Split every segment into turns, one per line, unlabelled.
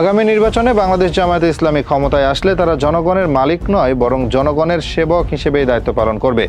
আগামী নির্বাচনে বাংলাদেশ জামায়াতে ইসলামী ক্ষমতায় আসলে তারা জনগণের মালিক নয়, বরং জনগণের সেবক হিসেবেই দায়িত্ব পালন করবে।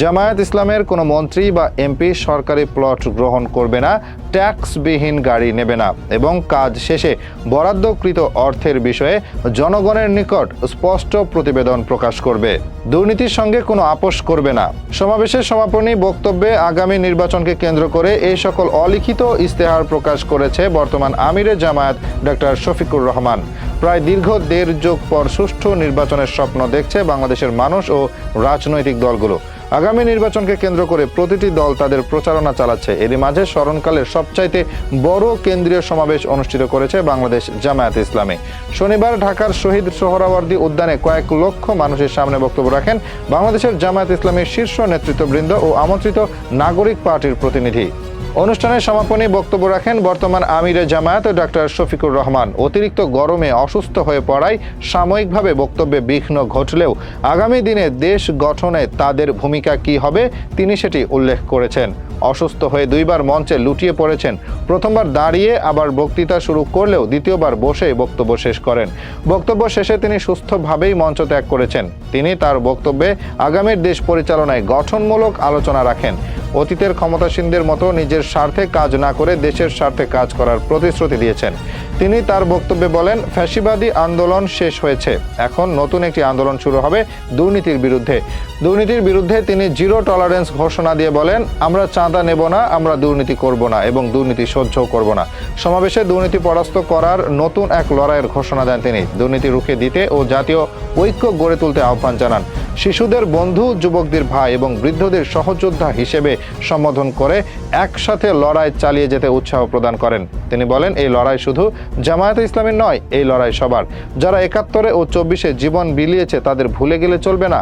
জামায়াত ইসলামের কোনো মন্ত্রী বা এমপি সরকারি প্লট গ্রহণ করবে না, ট্যাক্সবিহীন গাড়ি নেবে না, এবং কাজ শেষে বরাদ্দকৃত অর্থের বিষয়ে জনগণের নিকট স্পষ্ট প্রতিবেদন প্রকাশ করবে। দুর্নীতির সঙ্গে কোনো আপোষ করবে না। সমাবেশের সমাপনী বক্তব্যে আগামী নির্বাচনকে কেন্দ্র করে এই সকল অলিখিত ইস্তেহার প্রকাশ করেছে বর্তমান আমিরে জামায়াত ডক্টর শফিকুর রহমান। প্রায় দীর্ঘ দেড় যুগ পর সুষ্ঠু নির্বাচনের স্বপ্ন দেখছে বাংলাদেশের মানুষ ও রাজনৈতিক দলগুলো। আগামী নির্বাচনকে কেন্দ্র করে প্রতিটি দল তাদের প্রচারণা চালাচ্ছে। এরই মাঝে স্মরণকালের সবচাইতে বড় কেন্দ্রীয় সমাবেশ অনুষ্ঠিত করেছে বাংলাদেশ জামায়াত ইসলামী। শনিবার ঢাকার শহীদ সোহরাওয়ার্দী উদ্যানে কয়েক লক্ষ মানুষের সামনে বক্তব্য রাখেন বাংলাদেশের জামায়াত ইসলামীর শীর্ষ নেতৃত্ববৃন্দ ও আমন্ত্রিত নাগরিক পার্টির প্রতিনিধি। অনুষ্ঠানের সমাপনী বক্তব্য রাখেন বর্তমান আমিরে জামায়াত ডক্টর শফিকুর রহমান। অতিরিক্ত গরমে অসুস্থ হয়ে পড়ায় সাময়িকভাবে বক্তব্যে বিঘ্ন ঘটলেও আগামী দিনে দেশ গঠনে তাদের ভূমিকা কি হবে, তিনি সেটি উল্লেখ করেছেন। অসুস্থ হয়ে দুইবার মঞ্চে লুটিয়ে পড়েছেন। প্রথমবার দাঁড়িয়ে আবার বক্তৃতা শুরু করলেও দ্বিতীয়বার বসে বক্তব্য শেষ করেন। বক্তব্য শেষে তিনি সুস্থভাবেই মঞ্চ ত্যাগ করেছেন। তিনি তার বক্তব্যে আগামীর দেশ পরিচালনায় গঠনমূলক আলোচনা রাখেন। অতীতের ক্ষমতাসীনদের মতো নিজের স্বার্থে কাজ না করে দেশের স্বার্থে কাজ করার প্রতিশ্রুতি দিয়েছেন। তিনি তার বক্তব্যে বলেন, ফ্যাসিবাদী আন্দোলন শেষ হয়েছে। এখন নতুন একটি আন্দোলন শুরু হবে দুর্নীতির বিরুদ্ধে। দুর্নীতির বিরুদ্ধে তিনি জিরো টলারেন্স ঘোষণা দিয়ে বলেন, আমরা চাঁদা নেব না, আমরা দুর্নীতি করব না এবং দুর্নীতি সহ্যও করব না। সমাবেশে দুর্নীতি পরাস্ত করার নতুন এক লড়াইয়ের ঘোষণা দেন তিনি। দুর্নীতি রুখে দিতে ও জাতীয় ঐক্য গড়ে তুলতে আহ্বান জানান। শিশুদের বন্ধু, যুবকদের ভাই এবং বৃদ্ধদের সহযোদ্ধা হিসেবে সম্বোধন করে একসাথে লড়াই চালিয়ে যেতে উৎসাহ প্রদান করেন। তিনি বলেন, এই লড়াই শুধু জামায়াতে ইসলামের নয়, এই লড়াই সবার। যারা একাত্তরে ও চব্বিশে জীবন বিলিয়েছে, তাদের ভুলে গেলে চলবে না।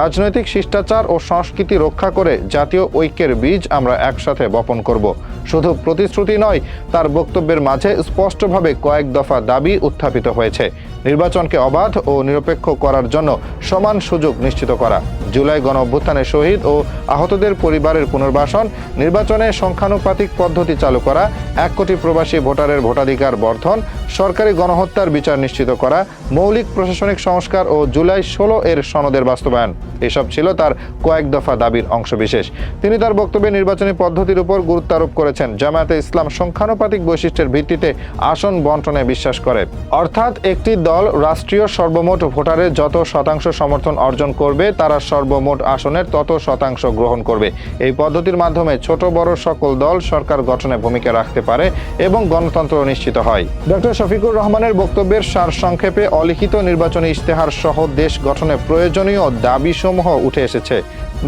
রাজনৈতিক শিষ্টাচার ও সংস্কৃতি রক্ষা করে জাতীয় ঐক্যের বীজ আমরা একসাথে বপন করব। শুধু প্রতিশ্রুতি নয়, তার বক্তব্যের মাঝে স্পষ্টভাবে কয়েক দফা দাবি উত্থাপিত হয়েছে। নির্বাচনকে অবাধ ও নিরপেক্ষ করার জন্য সমান সুযোগ নিশ্চিত করা। জুলাই গণ অভ্যুত্থানে শহীদ ও আহতদের পরিবারের পুনর্বাসন, নির্বাচনে সংখ্যানুপাতিক পদ্ধতি চালু করা, এক কোটি প্রবাসী ভোটারের ভোটাধিকার বর্ধন, সরকারি গণহত্যার বিচার নিশ্চিত করা, মৌলিক প্রশাসনিক সংস্কার ও জুলাই ষোলো এর সনদের বাস্তবায়ন। এসব ছিল তার কয়েক দফা দাবির অংশবিশেষ। তিনি তার বক্তব্যে নির্বাচনী পদ্ধতির উপর গুরুত্ব আরোপ করেছেন। জামায়াতে ইসলাম সংখ্যানুপাতিক বৈশিষ্ট্যের ভিত্তিতে আসন বন্টনে বিশ্বাস করে অর্থাৎ একটি দল রাষ্ট্রীয় সর্বমোট ভোটারের যত শতাংশ সমর্থন অর্জন করবে, তারা সর্বমোট আসনের তত শতাংশ গ্রহণ করবে। এই পদ্ধতির মাধ্যমে ছোট বড় সকল দল সরকার গঠনে ভূমিকা রাখতে পারে এবং গণতন্ত্র নিশ্চিত হয়। ডক্টর শফিকুর রহমানের বক্তব্যের সার সংক্ষেপে অলিখিত নির্বাচনী ইশতেহার সহ দেশ গঠনে প্রয়োজনীয় দাবিসমূহ উঠে এসেছে।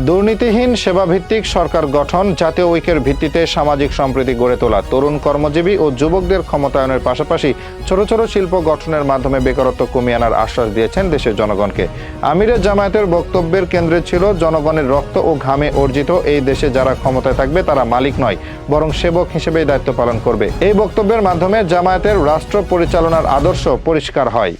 দুর্নীতিহীন সেবাভিত্তিক সরকার গঠন, জাতীয় ঐক্যের ভিত্তিতে সামাজিক সম্প্রীতি গড়ে তোলা, তরুণ কর্মজীবী ও যুবকদের ক্ষমতায়নের পাশাপাশি ছোট ছোট শিল্প গঠনের মাধ্যমে বেকারত্ব কমিয়ে আনার আশ্বাস দিয়েছেন দেশের জনগণকে। আমিরের জামায়াতের বক্তব্যের কেন্দ্রে ছিল জনগণের রক্ত ও ঘামে অর্জিত এই দেশে যারা ক্ষমতায় থাকবে তারা মালিক নয়, বরং সেবক হিসেবেই দায়িত্ব পালন করবে। এই বক্তব্যের মাধ্যমে জামায়াতের রাষ্ট্র পরিচালনার আদর্শ পরিষ্কার হয়।